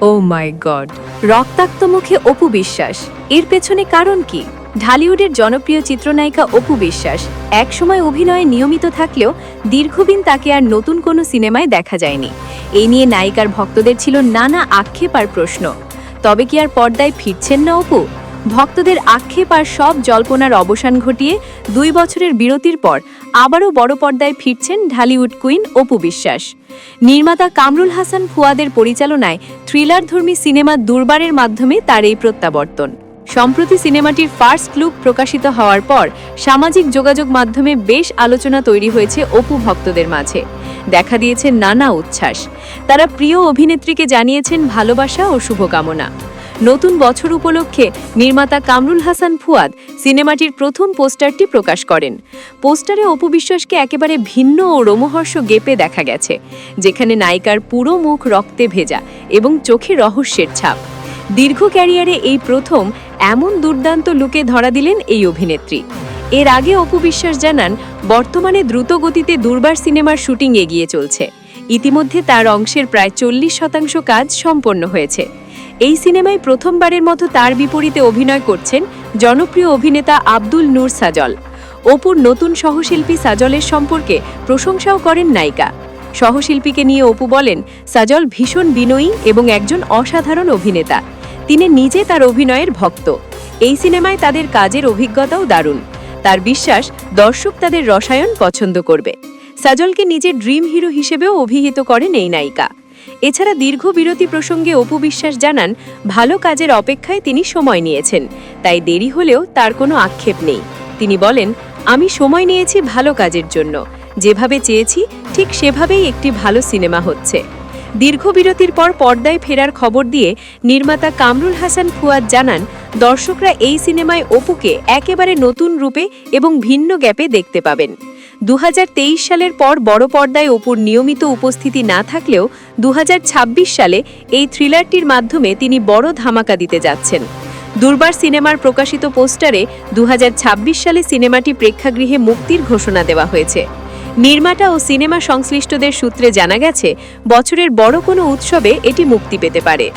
ও মাই god রক্তাক্ত মুখে অপু বিশ্বাস। এর পেছনে কারণ কি? ঢালিউডের জনপ্রিয় চিত্রনায়িকা অপু বিশ্বাস একসময় অভিনয়ে নিয়মিত থাকলেও দীর্ঘদিন তাকে আর নতুন কোনো সিনেমায় দেখা যায়নি। এই নিয়ে নায়িকার ভক্তদের ছিল নানা আক্ষেপ আর প্রশ্ন। তবে কি আর পর্দায় ফিরছেন না অপু? ভক্তদের আক্ষেপ আর সব জল্পনার অবসান ঘটিয়ে দুই বছরের বিরতির পর আবারও বড় পর্দায় ফিরছেন ঢালিউড কুইন অপু বিশ্বাস। নির্মাতা কামরুল হাসান ফুয়াদের পরিচালনায় থ্রিলারধর্মী সিনেমা দুর্বারের মাধ্যমে তার এই প্রত্যাবর্তন। সম্প্রতি সিনেমাটির ফার্স্ট লুক প্রকাশিত হওয়ার পর সামাজিক যোগাযোগ মাধ্যমে বেশ আলোচনা তৈরি হয়েছে অপু ভক্তদের মাঝে। দেখা দিয়েছে নানা উচ্ছ্বাস। তারা প্রিয় অভিনেত্রীকে জানিয়েছেন ভালোবাসা ও শুভকামনা। নতুন বছর উপলক্ষে নির্মাতা কামরুল হাসান ফুয়াদ সিনেমাটির প্রথম পোস্টারটি প্রকাশ করেন। পোস্টারে অপু বিশ্বাসকে একেবারে ভিন্ন ও রোমহর্ষ গেপে দেখা গেছে, যেখানে নায়িকার পুরো মুখ রক্তে ভেজা এবং চোখে রহস্যের ছাপ। দীর্ঘ ক্যারিয়ারে এই প্রথম এমন দুর্দান্ত লুকে ধরা দিলেন এই অভিনেত্রী। এর আগে অপু বিশ্বাস জানান, বর্তমানে দ্রুত গতিতে দুর্বার সিনেমার শুটিং এগিয়ে চলছে। ইতিমধ্যে তার অংশের প্রায় চল্লিশ শতাংশ কাজ সম্পন্ন হয়েছে। এই সিনেমায় প্রথমবারের মতো তার বিপরীতে অভিনয় করছেন জনপ্রিয় অভিনেতা আব্দুল নূর সাজল। অপুর নতুন সহশিল্পী সাজলের সম্পর্কে প্রশংসাও করেন নায়িকা। সহশিল্পীকে নিয়ে অপু বলেন, সাজল ভীষণ বিনয়ী এবং একজন অসাধারণ অভিনেতা। তিনি নিজে তার অভিনয়ের ভক্ত। এই সিনেমায় তাদের কাজের অভিজ্ঞতাও দারুণ। তার বিশ্বাস, দর্শক তাদের রসায়ন পছন্দ করবে। সাজলকে নিজের ড্রিম হিরো হিসেবেও অভিহিত করেন এই নায়িকা। এছাড়া দীর্ঘ বিরতি প্রসঙ্গে অপু বিশ্বাস জানান, ভালো কাজের অপেক্ষায় তিনি সময় নিয়েছেন, তাই দেরি হলেও তার কোনো আক্ষেপ নেই। তিনি বলেন, আমি সময় নিয়েছি ভালো কাজের জন্য। যেভাবে চেয়েছি, ঠিক সেভাবেই একটি ভালো সিনেমা হচ্ছে। দীর্ঘ বিরতির পর পর্দায় ফেরার খবর দিয়ে নির্মাতা কামরুল হাসান ফুয়াদ জানান, দর্শকরা এই সিনেমায় অপুকে একেবারে নতুন রূপে এবং ভিন্ন গ্যাপে দেখতে পাবেন। দু হাজার তেইশ সালের পর বড় পর্দায় অপুর নিয়মিত উপস্থিতি না থাকলেও দুহাজার ছাব্বিশ সালে এই থ্রিলারটির মাধ্যমে তিনি বড় ধামাকা দিতে যাচ্ছেন। দুর্বার সিনেমার প্রকাশিত পোস্টারে দু হাজার ছাব্বিশ সালে সিনেমাটি প্রেক্ষাগৃহে মুক্তির ঘোষণা দেওয়া হয়েছে। নির্মাতা ও সিনেমা সংশ্লিষ্টদের সূত্রে জানা গেছে, বছরের বড় কোনো উৎসবে এটি মুক্তি পেতে পারে।